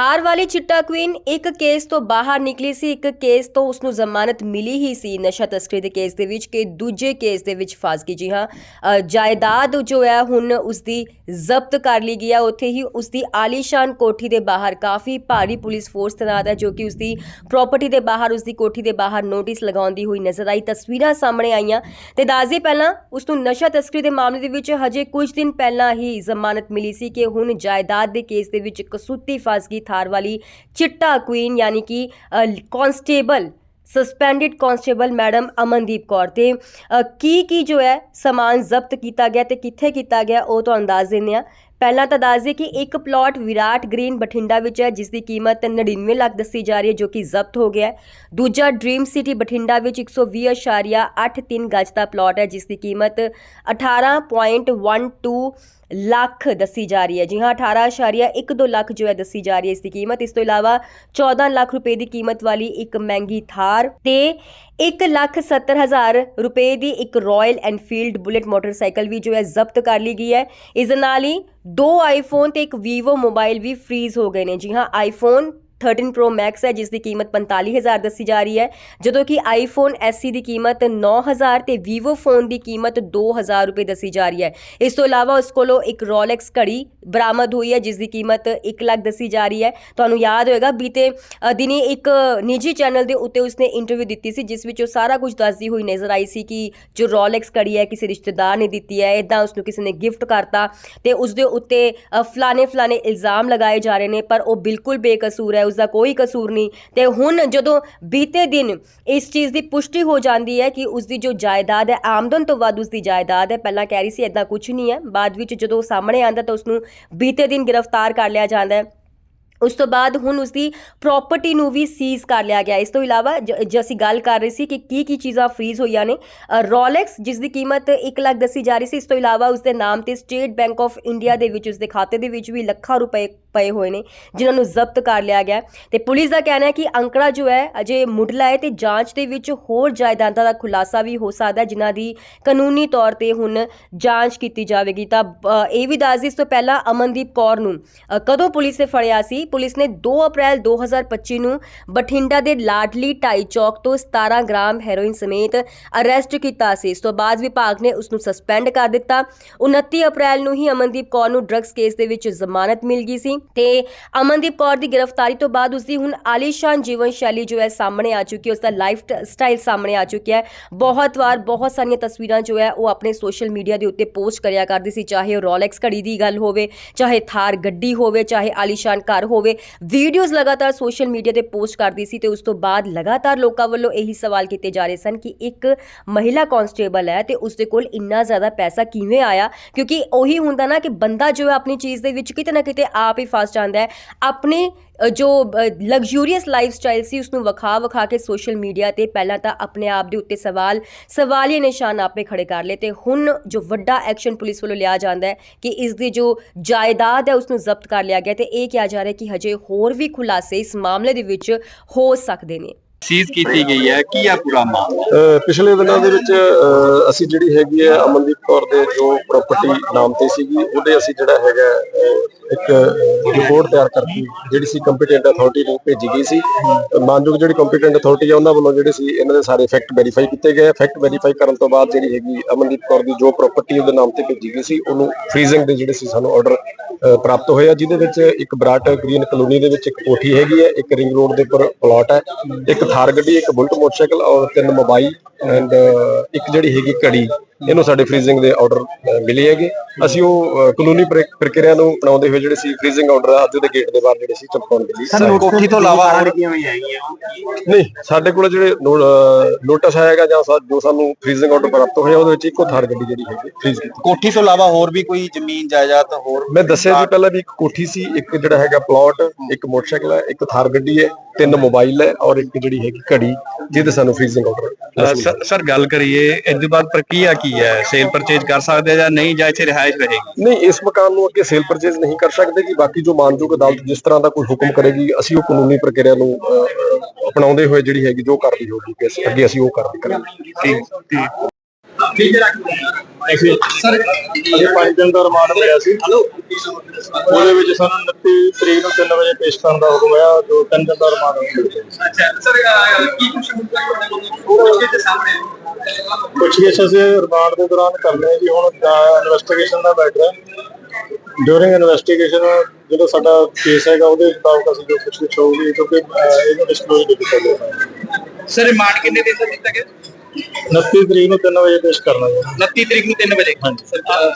ਥਾਰ ਵਾਲੀ ਚਿੱਟਾ ਕੁਈਨ ਇੱਕ ਕੇਸ ਤੋਂ ਬਾਹਰ ਨਿਕਲੀ ਸੀ, ਇੱਕ ਕੇਸ ਤੋਂ ਉਸ ਨੂੰ ਜ਼ਮਾਨਤ ਮਿਲੀ ਹੀ ਸੀ ਨਸ਼ਾ ਤਸਕਰੀ ਦੇ ਕੇਸ ਦੇ ਵਿੱਚ ਕਿ ਦੂਜੇ ਕੇਸ ਦੇ ਵਿੱਚ ਫਸ ਗਈ ਜੀ ਹਾਂ ਜਾਇਦਾਦ ਜੋ ਹੈ ਹੁਣ ਉਸ ਦੀ ਜ਼ਬਤ ਕਰ ਲਈ ਗਈ ਹੈ ਉੱਥੇ ਹੀ ਉਸ ਦੀ ਆਲੀਸ਼ਾਨ ਕੋਠੀ ਦੇ ਬਾਹਰ ਕਾਫੀ ਭਾਰੀ ਪੁਲਿਸ ਫੋਰਸ ਤੈਨਾਤ ਹੈ ਜੋ ਕਿ ਉਸ ਦੀ ਪ੍ਰਾਪਰਟੀ ਦੇ ਬਾਹਰ ਉਸ ਦੀ ਕੋਠੀ ਦੇ ਬਾਹਰ ਨੋਟਿਸ ਲਗਾਉਂਦੀ ਹੋਈ ਨਜ਼ਰ ਆਈ, ਤਸਵੀਰਾਂ ਸਾਹਮਣੇ ਆਈਆਂ ਤੇ ਦੱਸਦੇ ਪਹਿਲਾਂ ਉਸ ਨੂੰ ਨਸ਼ਾ ਤਸਕਰੀ ਦੇ ਮਾਮਲੇ ਦੇ ਵਿੱਚ ਹਜੇ ਕੁਝ ਦਿਨ ਪਹਿਲਾਂ ਹੀ ਜ਼ਮਾਨਤ ਮਿਲੀ ਸੀ ਕਿ ਹੁਣ ਜਾਇਦਾਦ ਦੇ ਕੇਸ ਦੇ ਵਿੱਚ ਕਸੂਤੀ ਫਸ ਗਈ ਥਾਰ ਵਾਲੀ ਚਿੱਟਾ ਕੁਈਨ ਯਾਨੀ ਕਿ constable suspended constable madam Amandeep Kaur ਤੇ ਕੀ ਕੀ ਜੋ ਹੈ ਸਮਾਨ ਜ਼ਬਤ ਕੀਤਾ ਗਿਆ ਤੇ ਕਿੱਥੇ ਕੀਤਾ ਗਿਆ ਉਹ ਤੁਹਾਨੂੰ ਦੱਸ ਦਿੰਦੇ ਆ ਪਹਿਲਾਂ ਤਾਂ ਦੱਸ ਦਈਏ ਕਿ ਇੱਕ ਪਲਾਟ ਵਿਰਾਟ ਗ੍ਰੀਨ ਬਠਿੰਡਾ ਵਿੱਚ ਹੈ ਜਿਸ ਦੀ ਕੀਮਤ 99 ਲੱਖ ਦੱਸੀ ਜਾ ਰਹੀ ਹੈ ਜੋ ਕਿ ਜ਼ਬਤ ਹੋ ਗਿਆ ਹੈ ਦੂਜਾ ਡ੍ਰੀਮ ਸਿਟੀ ਬਠਿੰਡਾ ਵਿੱਚ 120.83 ਗਜ ਦਾ ਪਲਾਟ ਹੈ ਜਿਸ ਦੀ ਕੀਮਤ 18.12 ਲੱਖ ਦੱਸੀ ਜਾ ਰਹੀ ਹੈ। ਜੀ ਹਾਂ 18.12 ਲੱਖ ਜੋ ਹੈ ਦੱਸੀ ਜਾ ਰਹੀ ਹੈ ਇਸ ਦੀ ਕੀਮਤ। ਇਸ ਤੋਂ ਇਲਾਵਾ 14 ਲੱਖ ਰੁਪਏ ਦੀ ਕੀਮਤ ਵਾਲੀ ਇੱਕ ਮਹਿੰਗੀ ਥਾਰ ਤੇ 1 ਲੱਖ 70 ਹਜ਼ਾਰ ਰੁਪਏ ਦੀ ਇੱਕ ਰਾਇਲ ਐਨਫੀਲਡ ਬੁਲੇਟ ਮੋਟਰਸਾਈਕਲ ਵੀ ਜੋ ਹੈ ਜ਼ਬਤ ਕਰ ਲਈ ਗਈ ਹੈ। ਇਸ ਦੇ ਨਾਲ ਹੀ ਦੋ ਆਈਫੋਨ ਤੇ ਇੱਕ ਵੀਵੋ ਮੋਬਾਈਲ ਵੀ ਫ੍ਰੀਜ਼ ਹੋ ਗਏ ਨੇ। ਜੀ ਹਾਂ ਆਈਫੋਨ 13 Pro Max ਹੈ ਜਿਸ ਦੀ ਕੀਮਤ 45000 ਦੱਸੀ ਜਾ ਰਹੀ ਹੈ। ਜਦੋਂ ਕਿ iPhone SE ਦੀ ਕੀਮਤ 9000 ਤੇ Vivo ਫੋਨ ਦੀ ਕੀਮਤ 2000 ਰੁਪਏ ਦੱਸੀ ਜਾ ਰਹੀ ਹੈ। ਇਸ ਤੋਂ ਇਲਾਵਾ ਉਸ ਕੋਲੋਂ ਇੱਕ ਰੋਲੈਕਸ ਘੜੀ ਬਰਾਮਦ ਹੋਈ ਹੈ ਜਿਸ ਦੀ ਕੀਮਤ 1 ਲੱਖ ਦੱਸੀ ਜਾ ਰਹੀ ਹੈ। ਤੁਹਾਨੂੰ ਯਾਦ ਹੋਏਗਾ, ਬੀਤੇ ਦਿਨੀ ਇੱਕ ਨਿੱਜੀ ਚੈਨਲ ਦੇ ਉੱਤੇ ਉਸਨੇ ਇੰਟਰਵਿਊ ਦਿੱਤੀ ਸੀ, ਜਿਸ ਵਿੱਚ ਉਹ ਸਾਰਾ ਕੁਝ ਦੱਸਦੀ ਹੋਈ ਨਜ਼ਰ ਆਈ ਸੀ ਕਿ ਜੋ ਰੋਲੈਕਸ ਘੜੀ ਹੈ, ਕਿਸੇ ਰਿਸ਼ਤੇਦਾਰ ਨੇ ਦਿੱਤੀ ਹੈ ਇਦਾਂ ਉਸ ਨੂੰ ਕਿਸੇ ਨੇ ਗਿਫਟ ਕਰਤਾ ਤੇ ਉਸ ਦੇ ਉੱਤੇ ਫਲਾਣੇ ਫਲਾਣੇ ਇਲਜ਼ਾਮ ਲਗਾਏ ਜਾ ਰਹੇ ਨੇ, ਪਰ ਉਹ ਬਿਲਕੁਲ ਬੇਕਸੂਰ ਹੈ ਉਸ ਦਾ ਕੋਈ ਕਸੂਰ ਨਹੀਂ। ਤੇ ਹੁਣ ਜਦੋਂ ਬੀਤੇ ਦਿਨ ਇਸ ਚੀਜ਼ ਦੀ ਪੁਸ਼ਟੀ ਹੋ ਜਾਂਦੀ ਹੈ ਕਿ ਉਸ ਦੀ ਜੋ ਜਾਇਦਾਦ ਹੈ, ਆਮਦਨ ਤੋਂ ਵੱਧ ਉਸ ਦੀ ਜਾਇਦਾਦ ਹੈ, ਪਹਿਲਾਂ ਕਹਿ ਰਹੀ ਸੀ ਇਦਾਂ ਕੁਝ ਨਹੀਂ ਹੈ। ਬਾਅਦ ਵਿੱਚ ਜਦੋਂ ਉਹ ਸਾਹਮਣੇ ਆਂਦਾ ਤਾਂ ਉਸ ਨੂੰ ਬੀਤੇ ਦਿਨ ਗ੍ਰਿਫਤਾਰ ਕਰ ਲਿਆ ਜਾਂਦਾ ਹੈ। ਉਸ ਤੋਂ ਬਾਅਦ ਹੁਣ ਉਸ ਦੀ ਪ੍ਰਾਪਰਟੀ ਨੂੰ ਵੀ ਸੀਜ਼ ਕਰ ਲਿਆ ਗਿਆ। ਇਸ ਤੋਂ ਇਲਾਵਾ ਜ- ਜੇ ਅਸੀਂ ਗੱਲ ਕਰ ਰਹੇ ਸੀ ਕਿ ਕੀ ਕੀ ਚੀਜ਼ਾਂ ਫ੍ਰੀਜ਼ ਹੋਈਆਂ ਨੇ ਰੋਲੈਕਸ ਜਿਸ ਦੀ ਕੀਮਤ 1 ਲੱਖ ਦੱਸੀ ਜਾ ਰਹੀ ਸੀ, ਇਸ ਤੋਂ ਇਲਾਵਾ ਉਸ ਦੇ ਨਾਮ ਤੇ ਸਟੇਟ ਬੈਂਕ ਆਫ ਇੰਡੀਆ ਦੇ ਵਿੱਚ, ਉਸ ਦੇ ਖਾਤੇ ਦੇ ਵਿੱਚ ਵੀ ਲੱਖਾਂ ਰੁਪਏ ਪਏ ਹੋਏ ਨੇ, ਜਿਨ੍ਹਾਂ ਨੂੰ ਜ਼ਬਤ ਕਰ ਲਿਆ ਗਿਆ ਹੈ। ਤੇ ਪੁਲਿਸ ਦਾ ਕਹਿਣਾ ਹੈ ਕਿ ਅੰਕੜਾ ਜੋ ਹੈ, ਅਜੇ ਮੁੱਢਲਾ ਹੈ ਤੇ ਜਾਂਚ ਦੇ ਵਿੱਚ ਹੋਰ ਜਾਇਦਾਦਾਂ ਦਾ ਖੁਲਾਸਾ ਵੀ ਹੋ ਸਕਦਾ ਹੈ, ਜਿਨ੍ਹਾਂ ਦੀ ਕਾਨੂੰਨੀ ਤੌਰ ਤੇ ਹੁਣ ਜਾਂਚ ਕੀਤੀ ਜਾਵੇਗੀ। ਤਾਂ ਇਹ ਵੀ ਦੱਸ ਇਸ ਤੋਂ ਪਹਿਲਾਂ ਅਮਨਦੀਪ ਕੌਰ ਨੂੰ ਕਦੋਂ ਪੁਲਿਸ ਨੇ ਫੜਿਆ ਸੀ? ਪੁਲਿਸ ਨੇ 2 ਅਪ੍ਰੈਲ 2025 ਨੂੰ ਬਠਿੰਡਾ ਦੇ ਲਾਡਲੀ ਢਾਈ ਚੌਕ ਤੋਂ 17 ਗ੍ਰਾਮ ਹੈਰੋਇਨ ਸਮੇਤ ਅਰੈਸਟ ਕੀਤਾ ਸੀ। ਇਸ ਤੋਂ ਬਾਅਦ ਵਿਭਾਗ ਨੇ ਉਸ ਨੂੰ ਸਸਪੈਂਡ ਕਰ ਦਿੱਤਾ। 29 ਅਪ੍ਰੈਲ ਨੂੰ ਹੀ ਅਮਨਦੀਪ ਕੌਰ ਨੂੰ ਡਰੱਗਸ ਕੇਸ ਦੇ ਵਿੱਚ ਜ਼ਮਾਨਤ ਮਿਲ ਗਈ ਸੀ। ਤੇ ਅਮਨਦੀਪ ਕੌਰ ਦੀ ਗ੍ਰਿਫਤਾਰੀ ਤੋਂ ਬਾਅਦ ਉਸ ਦੀ ਹੁਣ ਆਲੀਸ਼ਾਨ ਜੀਵਨ ਸ਼ੈਲੀ ਜੋ ਹੈ ਸਾਹਮਣੇ ਆ ਚੁੱਕੀ ਹੈ ਉਸ ਦਾ ਲਾਈਫ ਸਟਾਈਲ ਸਾਹਮਣੇ ਆ ਚੁੱਕਿਆ ਹੈ। ਬਹੁਤ ਵਾਰ ਬਹੁਤ ਸਾਰੀਆਂ ਤਸਵੀਰਾਂ ਜੋ ਹੈ ਉਹ ਆਪਣੇ ਸੋਸ਼ਲ ਮੀਡੀਆ ਦੇ ਉੱਤੇ ਪੋਸਟ ਕਰਿਆ ਕਰਦੀ ਸੀ, ਚਾਹੇ ਉਹ ਰੋਲੈਕਸ ਘੜੀ ਦੀ ਗੱਲ ਹੋਵੇ, ਚਾਹੇ ਥਾਰ ਗੱਡੀ ਹੋਵੇ, ਚਾਹੇ ਆਲੀਸ਼ਾਨ ਘਰ ਹੋਵੇ। ਵੀਡੀਓਜ਼ ਲਗਾਤਾਰ ਸੋਸ਼ਲ ਮੀਡੀਆ ਤੇ ਪੋਸਟ ਕਰਦੀ ਸੀ ਤੇ ਉਸ ਤੋਂ ਬਾਅਦ ਲਗਾਤਾਰ ਲੋਕਾਂ ਵੱਲੋਂ ਇਹੀ ਸਵਾਲ ਕੀਤੇ ਜਾ ਰਹੇ ਸਨ ਕਿ ਇੱਕ ਮਹਿਲਾ ਕਾਂਸਟੇਬਲ ਹੈ ਤੇ ਉਸ ਦੇ ਕੋਲ ਇੰਨਾ ਜ਼ਿਆਦਾ ਪੈਸਾ ਕਿਵੇਂ ਆਇਆ? ਕਿਉਂਕਿ ਉਹੀ ਹੁੰਦਾ ਨਾ ਕਿ ਬੰਦਾ ਜੋ ਹੈ ਆਪਣੀ ਚੀਜ਼ ਦੇ ਵਿੱਚ ਕਿਤੇ ਨਾ ਕਿਤੇ ਆਪ ਹੀ ਫਸ ਜਾਂਦਾ ਹੈ। ਆਪਣੇ ਜੋ ਲਗਜ਼ੂਰੀਅਸ ਲਾਈਫ ਸਟਾਈਲ ਸੀ ਉਸ ਨੂੰ ਵਿਖਾ ਵਿਖਾ ਕੇ ਸੋਸ਼ਲ ਮੀਡੀਆ ਤੇ ਪਹਿਲਾਂ ਤਾਂ ਆਪਣੇ ਆਪ ਦੇ ਉੱਤੇ ਸਵਾਲ ਸਵਾਲੀਏ ਨਿਸ਼ਾਨ ਆਪੇ ਖੜੇ ਕਰ ਲਏ ਤੇ ਹੁਣ ਜੋ ਵੱਡਾ ਐਕਸ਼ਨ ਪੁਲਿਸ ਵੱਲੋਂ ਲਿਆ ਜਾਂਦਾ ਹੈ ਕਿ ਇਸ ਦੀ ਜੋ ਜਾਇਦਾਦ ਹੈ ਉਸ ਨੂੰ ਜ਼ਬਤ ਕਰ ਲਿਆ ਗਿਆ ਤੇ ਇਹ ਕਿਹਾ ਜਾ ਰਿਹਾ ਕਿ ਹਜੇ ਹੋਰ ਵੀ ਖੁਲਾਸੇ ਇਸ ਮਾਮਲੇ ਦੇ ਵਿੱਚ ਹੋ ਸਕਦੇ ਨੇ। ਸੀਜ਼ ਕੀਤੀ ਗਈ ਹੈ, ਕੀ ਆ ਪੂਰਾ ਮਾਮਲਾ? ਪਿਛਲੇ ਦਿਨਾਂ ਦੇ ਵਿੱਚ ਅਸੀਂ ਜਿਹੜੀ ਹੈਗੀ ਹੈ ਅਮਨਦੀਪ ਕੌਰ ਦੇ ਜੋ ਪ੍ਰਾਪਰਟੀ ਨਾਮ ਤੇ ਸੀਗੀ, ਉਹਦੇ ਅਸੀਂ ਜਿਹੜਾ ਹੈਗਾ ਇੱਕ ਰਿਪੋਰਟ ਤਿਆਰ ਕਰਕੇ ਜਿਹੜੀ ਸੀ ਕੰਪੀਟੈਂਟ ਅਥਾਰਟੀ ਨੂੰ ਭੇਜੀ ਗਈ ਸੀ। ਮਾਨਯੋਗ ਜਿਹੜੀ ਕੰਪੀਟੈਂਟ ਅਥਾਰਟੀ ਆ, ਉਹਨਾਂ ਵੱਲੋਂ ਜਿਹੜੇ ਸੀ, ਇਹਨਾਂ ਦੇ ਸਾਰੇ ਫੈਕਟ ਵੈਰੀਫਾਈ ਕੀਤੇ ਗਏ। ਫੈਕਟ ਵੈਰੀਫਾਈ ਕਰਨ ਤੋਂ ਬਾਅਦ ਜਿਹੜੀ ਹੈਗੀ ਅਮਨਦੀਪ ਕੌਰ ਦੀ ਜੋ ਪ੍ਰਾਪਰਟੀ ਉਹਦੇ ਨਾਮ ਤੇ ਭੇਜੀ ਗਈ ਸੀ, ਉਹਨੂੰ ਫ੍ਰੀਜ਼ਿੰਗ ਦੇ ਜਿਹੜੇ ਸੀ, ਸਾਨੂੰ ਆਰਡਰ ਪ੍ਰਾਪਤ ਹੋਇਆ ਜਿਹਦੇ ਵਿੱਚ ਇੱਕ ਬਰਾਟ ਗ੍ਰੀਨ ਕਲੋਨੀ ਦੇ ਵਿੱਚ ਇੱਕ ਕੋਠੀ ਹੈਗੀ ਹੈ, ਇੱਕ ਰਿੰਗ ਰੋਡ ਦੇ ਉੱਪਰ ਪਲਾਟ ਹੈ, ਇੱਕ ਥਾਰ ਗੱਡੀ ਇੱਕ ਬੁਲਟ ਮੋਟਰਸਾਈਕਲ ਔਰ ਤਿੰਨ ਮੋਬਾਈਲ ਐਂਡ ਇੱਕ ਜਿਹੜੀ ਹੈਗੀ ਘੜੀ। ਇਹਨੂੰ ਸਾਡੇ ਫ੍ਰੀਜ਼ਿੰਗ ਦੇ ਆਰਡਰ ਮਿਲੇ ਹੈਗੇ। ਅਸੀਂ ਉਹ ਕਾਨੂੰਨੀ ਪ੍ਰਕ- ਪ੍ਰਕਿਰਿਆ ਨੂੰ ਅਪਣਾਉਂਦੇ ਹੋਏ ਜਿਹੜੇ ਸੀ ਫ੍ਰੀਜ਼ਿੰਗ ਆਰਡਰ ਅੱਜ ਦੇ ਗੇਟ ਦੇ ਬਾਹਰ ਜਿਹੜੇ ਸੀ ਚਮਕਾਉਣ ਦੇ ਲਈ। ਸਰ ਕੋਠੀ ਤੋਂ ਇਲਾਵਾ ਹੋਰ ਕਿਵੇਂ ਆਈਆਂ ਨਹੀਂ ਸਾਡੇ ਕੋਲ ਜਿਹੜੇ ਨੋਟਿਸ ਆਏਗਾ ਜਾਂ ਜੋ ਸਾਨੂੰ ਫ੍ਰੀਜ਼ਿੰਗ ਆਰਡਰ ਪ੍ਰਾਪਤ ਹੋਇਆ ਉਹਦੇ ਵਿੱਚ ਇੱਕੋ ਥਾਰ ਗੱਡੀ ਜਿਹੜੀ ਹੈਗੀ ਫ੍ਰੀਜ਼ ਕੀਤੀ। ਕੋਠੀ ਤੋਂ ਇਲਾਵਾ ਹੋਰ ਵੀ ਕੋਈ ਜ਼ਮੀਨ ਜਾਇਦਾਦ ਹੋਰ ਮੈਂ ਦੱਸਿਆ ਜੀ ਪਹਿਲਾਂ ਵੀ ਇੱਕ ਕੋਠੀ ਸੀ ਇੱਕ ਜਿਹੜਾ ਹੈਗਾ ਪਲਾਟ ਇੱਕ ਮੋਟਰਸਾਈਕਲ ਹੈ ਇੱਕ ਥਾਰ ਗੱਡੀ ਹੈ ਤਿੰਨ ਮੋਬਾਈਲ ਹੈ ਔਰ ਇੱਕ ਜਿਹੜੀ ਹੈਗੀ ਘੜੀ ਜਿਹਦੇ ਸਾਨੂੰ ਫ੍ਰੀਜ਼ਿੰਗ ਆਰਡਰ ਸਰ ਸਰ ਗੱਲ ਕਰੀਏ ਇਸ ਦੇ ਬਾਅਦ ਪ੍ਰਕਿਰਿਆ ਕੀ ਹੈ ਸੇਲ ਪਰਚੇਜ ਕਰ ਸਕਦੇ ਆ ਜਾਂ ਨਹੀਂ ਜਾਂ ਇੱਥੇ ਰਿਹਾਇਸ਼ ਰਹੇਗੀ? ਨਹੀਂ ਇਸ ਮਕਾਨ ਨੂੰ ਅੱਗੇ ਸੇਲ ਪਰਚੇਜ਼ ਨਹੀਂ ਕਰ ਸਕਦੇ ਜੀ। ਬਾਕੀ ਜੋ ਮਾਨਯੋਗ ਅਦਾਲਤ ਜਿਸ ਤਰ੍ਹਾਂ ਦਾ ਕੋਈ ਹੁਕਮ ਕਰੇਗੀ ਅਸੀਂ ਉਹ ਕਾਨੂੰਨੀ ਪ੍ਰਕਿਰਿਆ ਨੂੰ ਅਪਣਾਉਂਦੇ ਹੋਏ ਜਿਹੜੀ ਹੈਗੀ ਜੋ ਕਾਰਵਾਈ ਹੋਗੀ ਕਿ ਅਸੀਂ- ਅੱਗੇ ਅਸੀਂ ਉਹ ਕਾਰਵਾਈ ਕਰਾਂਗੇ। ਠੀਕ ਠੀਕ ਅਸੀਂ ਸਰ ਅਸੀਂ 5 ਦਿਨ ਦਾ ਰਿਮਾਂਡ ਮਿਲਿਆ ਸੀ। ਉਹਦੇ ਵਿੱਚ ਸਾਨੂੰ 29 ਤਰੀਕ ਨੂੰ 3 ਵਜੇ ਪੇਸ਼ ਕਰਨ ਦਾ ਹੁਕਮ ਆਇਆ ਜੋ 3 ਦਿਨ ਦਾ ਰਿਮਾਂਡ ਮਿਲਿਆ ਅੱਛਾ ਸਰ ਕੀ ਕੁਝ ਮੁੱਦਾ ਦੇ ਸਾਹਮਣੇ? ਵੀ ਅਸੀਂ ਰਿਮਾਂਡ ਦੇ ਦੌਰਾਨ ਕਰਨੇ ਜੀ ਹੁਣ ਇਨਵੈਸਟੀਗੇਸ਼ਨ ਦਾ ਮੈਟਰ ਹੈ। ਡਿਊਰਿੰਗ ਇਨਵੈਸਟੀਗੇਸ਼ਨ ਜਦੋਂ ਸਾਡਾ ਕੇਸ ਹੈਗਾ ਉਹਦੇ ਮੁਤਾਬਕ ਅਸੀਂ ਜੋ ਕੁਛ ਹੋਊਗੀ ਕਿਉਂਕਿ ਇਹਨੂੰ ਡਿਸਕਲੋਜ਼ ਨਹੀਂ ਕੀਤਾ ਗਿਆ। ਸਰ ਰਿਮਾਂਡ ਕਿੰਨੇ ਦਿਨ ਦਾ ਦਿੱਤਾ ਗਿਆ? 29 ਤਰੀਕ ਨੂੰ 3 ਵਜੇ ਪੇਸ਼ ਕਰਨਾ ਜੀ। 29 ਤਰੀਕ ਨੂੰ 3 ਵਜੇ।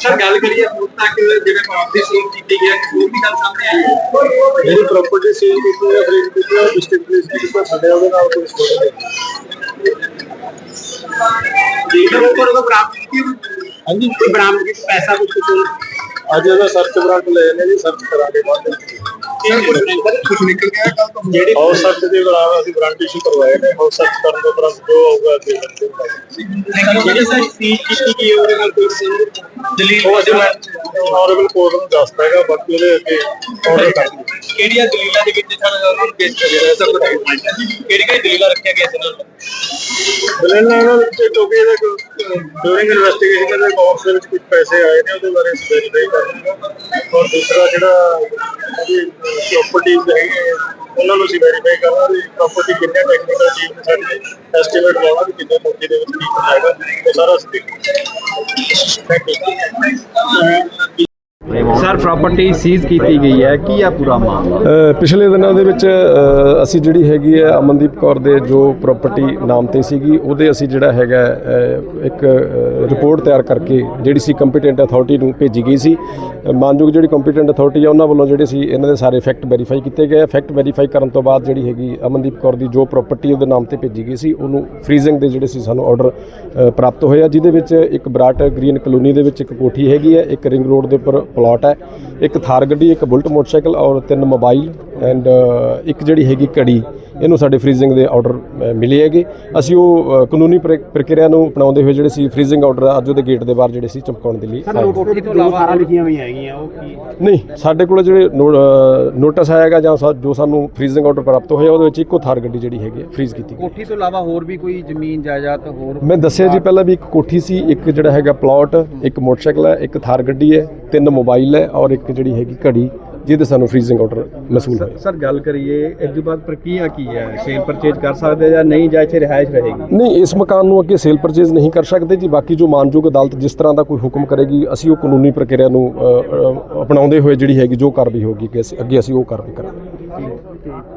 ਸਰ ਗੱਲ ਕਰੀਏ ਹੁਣ ਤੱਕ ਜਿਵੇਂ ਮਾਮਲੇ ਸੀਲ ਕੀਤੀ ਗਿਆ ਕੋਈ ਵੀ ਗੱਲ ਸਾਹਮਣੇ ਆਈ। ਹੈ ਜਿਹੜੀ ਪ੍ਰਾਪਰਟੀ ਸੀ ਕੀਤੀ ਹੈ ਫਰੀਦ ਕੀਤੀ ਹੈ ਡਿਸਟ੍ਰਿਕਟ ਪੁਲਿਸ ਕੀਤਾ ਸਾਡੇ ਉਹਦੇ ਨਾਲ ਕੋਈ ਸਟੋਰੀ ਨਹੀਂ ਹੈ ਉੱਪਰ ਉਹ ਬਰਾਮਦ ਕੀਤੀ ਹਾਂਜੀ ਕੋਈ ਬਰਾਮਦ ਕੀਤੀ ਪੈਸਾ ਕੁਝ ਕੁਝ ਅੱਜ ਇਹਦਾ ਸਰਚ ਬਰਾਂਟ ਲਏ ਨੇ ਜੀ ਸਰਚ ਕਰਾਂਗੇ ਬਾਅਦ ਵਿੱਚ। ਕੁਝ ਕੁਝ ਨਿਕਲ ਗਿਆ ਕੱਲ ਤੋਂ ਜਿਹੜੀ ਹਾਊਸ ਸਰਚ ਦੇ ਦੌਰਾਨ ਅਸੀਂ ਬਰਾਂਟ ਇਸ਼ੂ ਕਰਵਾਏ ਨੇ ਹਾਊਸ ਸਰਚ ਕਰਨ ਤੋਂ ਬਾਅਦ ਜੋ ਆਊਗਾ ਅੱਗੇ ਕਰਦੇ ਜਿਹੜੀ ਸਰ ਸੀਲ ਕੀਤੀ ਗਈ ਉਹਦੇ ਨਾਲ ਕੋਈ ਦਲੀਲ ਉਹ ਅਸੀਂ ਆਨਰੇਬਲ ਕੋਰਟ ਨੂੰ ਦੱਸਦਾ ਹੈਗਾ ਬਾਕੀ ਉਹਦੇ ਅੱਗੇ ਆਰਡਰ ਕਰਾਂਗੇ ਕਿਹੜੀਆਂ ਦਲੀਲਾਂ ਦੇ ਵਿੱਚ ਸਰ ਉਹਨਾਂ ਨੂੰ ਪੇਸ਼ ਕਰਿਆ ਗਿਆ ਸਰ ਕਿਹੜੀ ਕਿਹੜੀ ਦਲੀਲਾਂ ਰੱਖੀਆਂ ਗਈਆਂ ਸੀ ਨਾਲ ਬਿਲਨ ਇਹਨਾਂ ਵਿੱਚ ਕਿਉਂਕਿ ਇਹਦੇ ਡਿਊਰਿੰਗ ਇਨਵੈਸਟੀਗੇਸ਼ਨ ਦੇ ਕਾਰਸ ਦੇ ਵਿੱਚ ਕੁਝ ਪੈਸੇ ਆਏ ਨੇ ਉਹਦੇ ਬਾਰੇ ਅਸੀਂ ਵੈਰੀਫਾਈ ਕਰਾਂਗੇ ਔਰ ਦੂਸਰਾ ਜਿਹੜਾ ਉਹਦੀ ਪ੍ਰਾਪਰਟੀਜ਼ ਹੈਗੇ ਆ, ਉਹਨਾਂ ਨੂੰ ਅਸੀਂ ਵੈਰੀਫਾਈ ਕਰਾਂਗੇ ਪ੍ਰਾਪਰਟੀ ਕਿੰਨੇ ਟੈਕਨੀਕਲ ਟੀਮ ਨੇ ਸਾਡੇ ਐਸਟੀਮੇਟ ਲਾਉਣਾ ਕਿ ਕਿੰਨੇ ਮੌਕੇ ਦੇ ਵਿੱਚ ਕੀ ਹੈਗਾ ਉਹ ਸਾਰਾ ਅਸੀਂ ਦੇਖਾਂਗੇ thank you sir property seize ਕੀਤੀ ਗਈ ਹੈ, ਕੀ ਆ ਪੂਰਾ ਮਾਮਲਾ? ਪਿਛਲੇ ਦਿਨਾਂ ਦੇ ਵਿੱਚ ਅਸੀਂ ਜਿਹੜੀ ਹੈਗੀ ਹੈ ਅਮਨਦੀਪ ਕੌਰ ਦੇ ਜੋ ਪ੍ਰਾਪਰਟੀ ਨਾਮ ਤੇ ਸੀਗੀ, ਉਹਦੇ ਅਸੀਂ ਜਿਹੜਾ ਹੈਗਾ ਇੱਕ ਰਿਪੋਰਟ ਤਿਆਰ ਕਰਕੇ ਜਿਹੜੀ ਸੀ ਕੰਪੀਟੈਂਟ ਅਥਾਰਟੀ ਨੂੰ ਭੇਜੀ ਗਈ ਸੀ। ਮਾਨਯੋਗ ਜਿਹੜੀ ਕੰਪੀਟੈਂਟ ਅਥਾਰਟੀ ਆ, ਉਹਨਾਂ ਵੱਲੋਂ ਜਿਹੜੇ ਸੀ, ਇਹਨਾਂ ਦੇ ਸਾਰੇ ਫੈਕਟ ਵੈਰੀਫਾਈ ਕੀਤੇ ਗਏ ਫੈਕਟ ਵੈਰੀਫਾਈ ਕਰਨ ਤੋਂ ਬਾਅਦ ਜਿਹੜੀ ਹੈਗੀ ਅਮਨਦੀਪ ਕੌਰ ਦੀ ਜੋ ਪ੍ਰਾਪਰਟੀ ਉਹਦੇ ਨਾਮ ਤੇ ਭੇਜੀ ਗਈ ਸੀ, ਉਹਨੂੰ ਫ੍ਰੀਜ਼ਿੰਗ ਦੇ ਜਿਹੜੇ ਸੀ ਸਾਨੂੰ ਆਰਡਰ ਪ੍ਰਾਪਤ ਹੋਇਆ, ਜਿਹਦੇ ਵਿੱਚ ਇੱਕ ਬਰਾਟ ਗ੍ਰੀਨ ਕਲੋਨੀ ਦੇ ਵਿੱਚ ਇੱਕ ਕੋਠੀ ਹੈਗੀ ਹੈ, ਇੱਕ ਰਿੰਗ ਰੋਡ ਦੇ ਉੱਪਰ ਪਲਾਟ ਹੈ। ਇੱਕ ਥਾਰ ਗੱਡੀ ਇੱਕ ਬੁਲਟ ਮੋਟਰਸਾਈਕਲ ਔਰ ਤਿੰਨ ਮੋਬਾਈਲ ਐਂਡ ਇੱਕ ਜਿਹੜੀ ਹੈਗੀ ਘੜੀ। ਇਹਨੂੰ ਸਾਡੇ ਫ੍ਰੀਜ਼ਿੰਗ ਦੇ ਆਰਡਰ ਮਿਲੇ ਹੈਗੇ। ਅਸੀਂ ਉਹ ਕਾਨੂੰਨੀ ਪ੍ਰ- ਪ੍ਰਕਿਰਿਆ ਨੂੰ ਅਪਣਾਉਂਦੇ ਹੋਏ ਜਿਹੜੇ ਸੀ ਫ੍ਰੀਜ਼ਿੰਗ ਆਰਡਰ ਅੱਜ ਉਹਦੇ ਗੇਟ ਦੇ ਬਾਹਰ ਜਿਹੜੇ ਸੀ ਚਮਕਾਉਣ ਦੇ ਲਈ ਆਏ। ਕੋਠੀ ਤੋਂ ਇਲਾਵਾ ਲਿਖੀਆਂ ਹੋਈਆਂ ਹੈਗੀਆਂ ਉਹ ਕੀ? ਨਹੀਂ ਸਾਡੇ ਕੋਲ ਜਿਹੜੇ ਨੋਟਿਸ ਆਏਗਾ ਜਾਂ ਜੋ ਸਾਨੂੰ ਫ੍ਰੀਜ਼ਿੰਗ ਆਰਡਰ ਪ੍ਰਾਪਤ ਹੋਇਆ ਉਹਦੇ ਵਿੱਚ ਇੱਕੋ ਥਾਰ ਗੱਡੀ ਜਿਹੜੀ ਹੈਗੀ ਫ੍ਰੀਜ਼ ਕੀਤੀ ਗਈ। ਕੋਠੀ ਤੋਂ ਇਲਾਵਾ ਹੋਰ ਵੀ ਕੋਈ ਜ਼ਮੀਨ ਜਾਇਦਾਦ ਹੋਰ ਮੈਂ ਦੱਸਿਆ ਜੀ ਪਹਿਲਾਂ ਵੀ ਇੱਕ ਕੋਠੀ ਸੀ ਇੱਕ ਜਿਹੜਾ ਹੈਗਾ ਪਲਾਟ ਇੱਕ ਮੋਟਰਸਾਈਕਲ ਹੈ ਇੱਕ ਥਾਰ ਗੱਡੀ ਹੈ ਤਿੰਨ ਮੋਬਾਈਲ ਹੈ ਔਰ ਇੱਕ ਜਿਹੜੀ ਹੈਗੀ ਘੜੀ। ਜਿਹਦੇ ਸਾਨੂੰ ਫ੍ਰੀਜ਼ਿੰਗ ਆਰਡਰ ਮਸੂਲ ਹੋਇਆ। ਸਰ ਗੱਲ ਕਰੀਏ ਇਸ ਤੋਂ ਬਾਅਦ ਪ੍ਰਕਿਰਿਆ ਕੀ ਹੈ? ਸੇਲ ਪਰਚੇਜ ਕਰ ਸਕਦੇ ਜਾਂ ਨਹੀਂ ਜਾਂ ਇੱਥੇ ਰਿਹਾਇਸ਼ ਰਹੇਗੀ? ਨਹੀਂ ਇਸ ਮਕਾਨ ਨੂੰ ਅੱਗੇ ਸੇਲ ਪਰਚੇਜ਼ ਨਹੀਂ ਕਰ ਸਕਦੇ ਜੀ। ਬਾਕੀ ਜੋ ਮਾਨਯੋਗ ਅਦਾਲਤ ਜਿਸ ਤਰ੍ਹਾਂ ਦਾ ਕੋਈ ਹੁਕਮ ਕਰੇਗੀ ਅਸੀਂ ਉਹ ਕਾਨੂੰਨੀ ਪ੍ਰਕਿਰਿਆ ਨੂੰ ਅਪਣਾਉਂਦੇ ਹੋਏ ਜਿਹੜੀ ਹੈਗੀ ਜੋ ਕਾਰਵਾਈ ਹੋਗੀ ਕਿ ਅੱਗੇ ਅਸੀਂ ਉਹ ਕਾਰਵਾਈ ਕਰਾਂਗੇ।